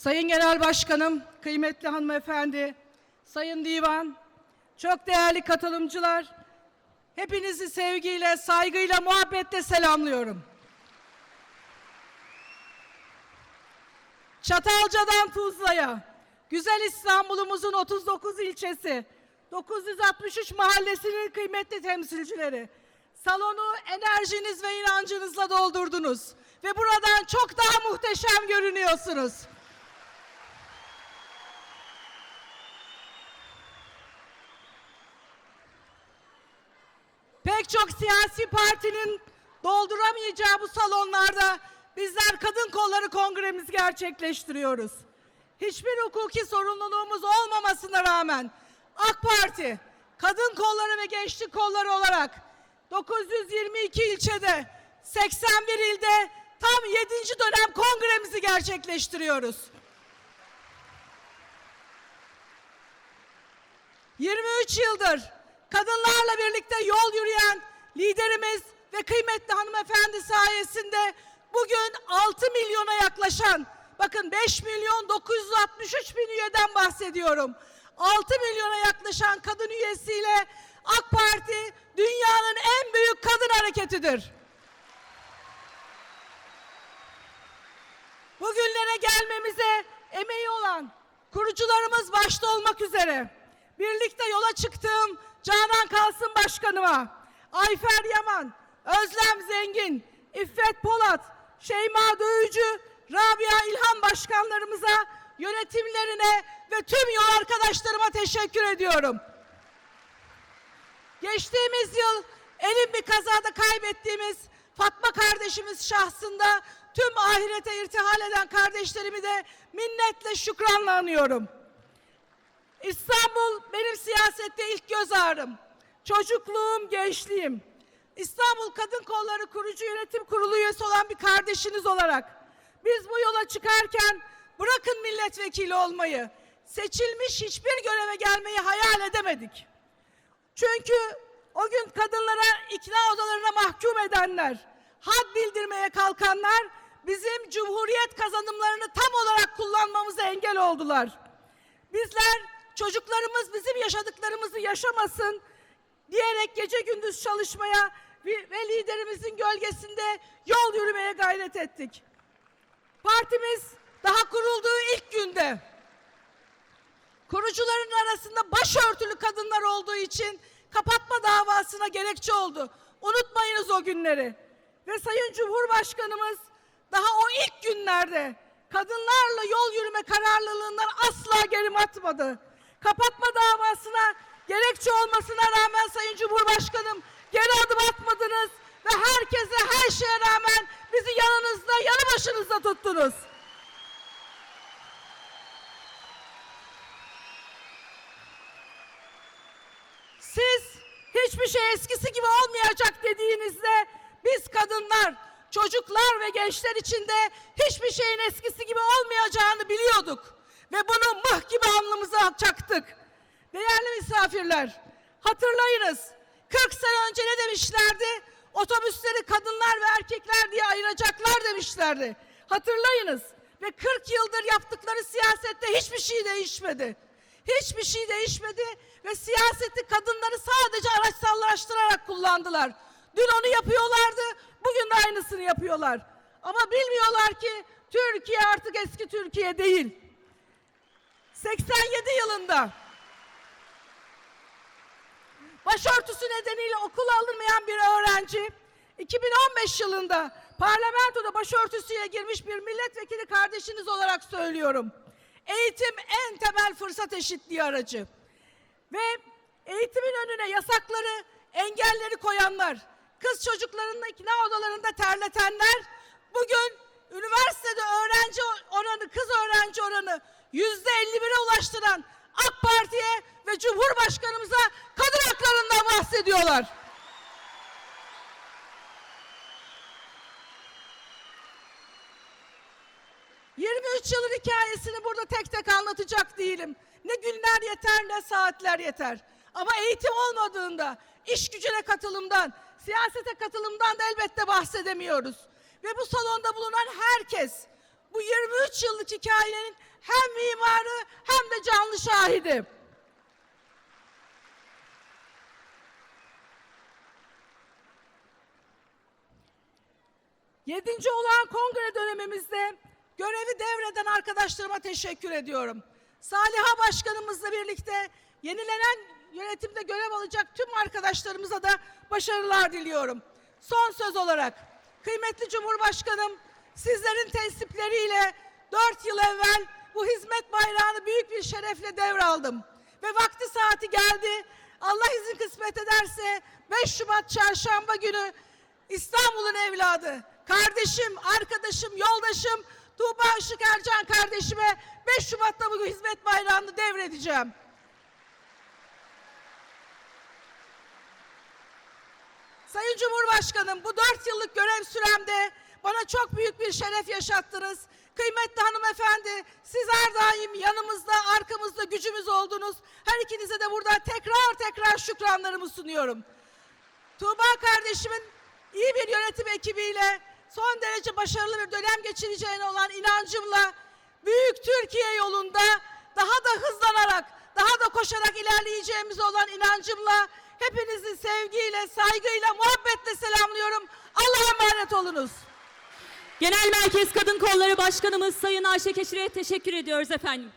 Sayın Genel Başkanım, kıymetli hanımefendi, Sayın Divan, çok değerli katılımcılar, hepinizi sevgiyle, saygıyla, muhabbetle selamlıyorum. Çatalca'dan Tuzla'ya, güzel İstanbul'umuzun 39 ilçesi, 963 mahallesinin kıymetli temsilcileri, salonu enerjiniz ve inancınızla doldurdunuz ve buradan çok daha muhteşem görünüyorsunuz. Pek çok siyasi partinin dolduramayacağı bu salonlarda bizler Kadın Kolları Kongremizi gerçekleştiriyoruz. Hiçbir hukuki sorumluluğumuz olmamasına rağmen AK Parti Kadın Kolları ve Gençlik Kolları olarak 922 ilçede 81 ilde tam 7. dönem kongremizi gerçekleştiriyoruz. 23 yıldır kadınlarla birlikte yol yürüyen liderimiz ve kıymetli hanımefendi sayesinde bugün 6 milyona yaklaşan bakın 5 milyon 963 bin üyeden bahsediyorum. 6 milyona yaklaşan kadın üyesiyle AK Parti dünyanın en büyük kadın hareketidir. Bugünlere gelmemize emeği olan kurucularımız başta olmak üzere birlikte yola çıktığım Canan Kalsın Başkanıma, Ayfer Yaman, Özlem Zengin, İffet Polat, Şeyma Dövücü, Rabia İlhan Başkanlarımıza, yönetimlerine ve tüm yol arkadaşlarıma teşekkür ediyorum. Geçtiğimiz yıl elin bir kazada kaybettiğimiz Fatma kardeşimiz şahsında tüm ahirete irtihal eden kardeşlerimi de minnetle şükranla anıyorum. İstanbul benim siyasette ilk göz ağrım. Çocukluğum, gençliğim. İstanbul Kadın Kolları Kurucu Yönetim Kurulu üyesi olan bir kardeşiniz olarak biz bu yola çıkarken bırakın milletvekili olmayı, seçilmiş hiçbir göreve gelmeyi hayal edemedik. Çünkü o gün kadınlara ikna odalarına mahkum edenler, had bildirmeye kalkanlar bizim cumhuriyet kazanımlarını tam olarak kullanmamıza engel oldular. Bizler çocuklarımız bizim yaşadıklarımızı yaşamasın diyerek gece gündüz çalışmaya ve liderimizin gölgesinde yol yürümeye gayret ettik. Partimiz daha kurulduğu ilk günde kurucuların arasında başörtülü kadınlar olduğu için kapatma davasına gerekçe oldu. Unutmayınız o günleri. Ve Sayın Cumhurbaşkanımız daha o ilk günlerde kadınlarla yol yürüme kararlılığından asla geri atmadı. Kapatma davasına gerekçe olmasına rağmen Sayın Cumhurbaşkanım geri adım atmadınız ve herkese her şeye rağmen bizi yanınızda, yanı başınızda tuttunuz. Siz hiçbir şey eskisi gibi olmayacak dediğinizde biz kadınlar, çocuklar ve gençler içinde hiçbir şeyin eskisi gibi olmayacağını biliyorduk. Ve bunu mıh gibi alnımıza çaktık. Değerli misafirler, hatırlayınız 40 sene önce ne demişlerdi? Otobüsleri kadınlar ve erkekler diye ayıracaklar demişlerdi. Hatırlayınız. Ve 40 yıldır yaptıkları siyasette hiçbir şey değişmedi. Hiçbir şey değişmedi ve siyaseti kadınları sadece araçsallaştırarak kullandılar. Dün onu yapıyorlardı, bugün de aynısını yapıyorlar. Ama bilmiyorlar ki Türkiye artık eski Türkiye değil. 87 yılında başörtüsü nedeniyle okula alınmayan bir öğrenci 2015 yılında parlamentoda başörtüsüyle girmiş bir milletvekili kardeşiniz olarak söylüyorum. Eğitim en temel fırsat eşitliği aracı. Ve eğitimin önüne yasakları, engelleri koyanlar, kız çocuklarının ikna odalarında terletenler bugün üniversitede öğrenci oranı, kız öğrenci oranı yüzde 51'e ulaştıran AK Parti'ye ve Cumhurbaşkanımıza kadın haklarından bahsediyorlar. ...23 yılın hikayesini burada tek tek anlatacak değilim. Ne günler yeter ne saatler yeter. Ama eğitim olmadığında, iş gücüne katılımdan, siyasete katılımdan da elbette bahsedemiyoruz. Ve bu salonda bulunan herkes bu 23 yıllık hikayenin hem mimarı hem de canlı şahidi. Yedinci olan kongre dönemimizde görevi devreden arkadaşlarıma teşekkür ediyorum. Saliha Başkanımızla birlikte yenilenen yönetimde görev alacak tüm arkadaşlarımıza da başarılar diliyorum. Son söz olarak kıymetli Cumhurbaşkanım sizlerin tesipleriyle dört yıl evvel bu hizmet bayrağını büyük bir şerefle devraldım. Ve vakti saati geldi. Allah izin kısmet ederse 5 Şubat çarşamba günü İstanbul'un evladı, kardeşim, arkadaşım, yoldaşım Tuğba Işık Ercan kardeşime 5 Şubat'ta bu hizmet bayrağını devredeceğim. Sayın Cumhurbaşkanım bu dört yıllık görev süremde bana çok büyük bir şeref yaşattınız. Kıymetli hanımefendi siz her daim yanımızda, arkamızda gücümüz oldunuz. Her ikinize de burada tekrar tekrar şükranlarımı sunuyorum. Tuğba kardeşimin iyi bir yönetim ekibiyle son derece başarılı bir dönem geçireceğine olan inancımla büyük Türkiye yolunda daha da hızlanarak, daha da koşarak ilerleyeceğimize olan inancımla hepinizi sevgiyle, saygıyla, muhabbetle selamlıyorum. Allah'a emanet olunuz. Genel Merkez Kadın Kolları Başkanımız Sayın Ayşe Keşir'e teşekkür ediyoruz efendim.